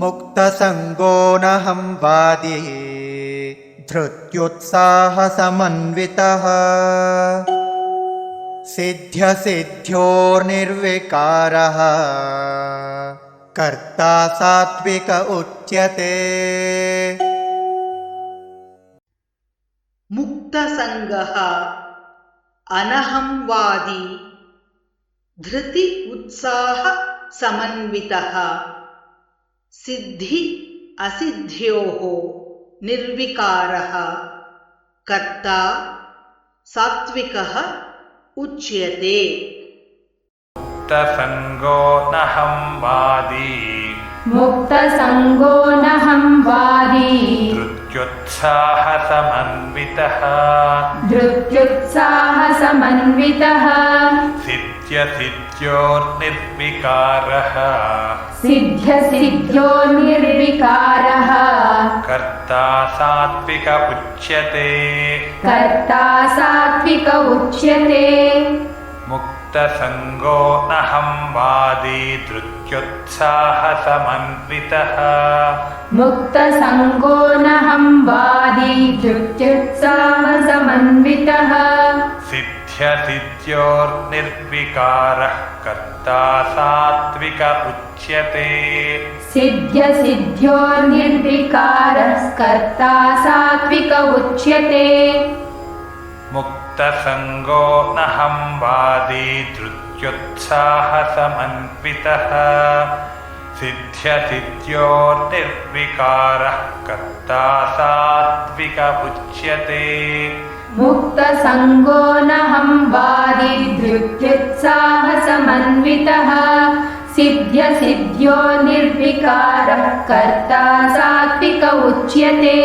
मुक्तसङ्गोऽनहं वादी धृत्युत्साहसमन्वितः। सिद्ध्यसिद्ध्योर्निर्विकारः। कर्ता सात्विक उच्यते। मुक्तसङ्गः अनहंवादी धृति उत्साह समन्वितः सिद्धि असिद्ध्योः निर्विकारः। कर्ता सात्विकः उच्यते। मुक्तसङ्गो नहं वादी। मुक्तसङ्गो n'हं वादी। धृत्युत्साहसमन्वितः। धृत्युत्साहसमन्वितः। सिद्ध्यसिद्ध्योर्निर्विकारः सिद्ध्यसिद्ध्यो निर्विकारः कर्ता सात्विक उच्यते कर्ता सात्विक उच्यते मुक्तसङ्गो नहं वादी धृत्युत्साहसमन्वितः मुक्तसङ्गो n'हं वादी धृत्युत्साहसमन्वितः सिद्ध्यसिद्ध्योर्निर्विकारः कर्ता सात्विक उच्यते सिद्ध्यसिद्ध्यो निर्विकारः कर्ता सात्विक उच्यते मुक्तसङ्गो नहं वादी धृत्युत्साहसमन्वितः सिद्ध्यसिद्ध्योर्निर्विकारः कर्ता सात्विक उच्यते मुक्तसङ्गो n'हं वादी धृत्युत्साहसमन्वितः सिद्ध्यसिद्ध्यो निर्विकारः कर्ता सात्विक उच्यते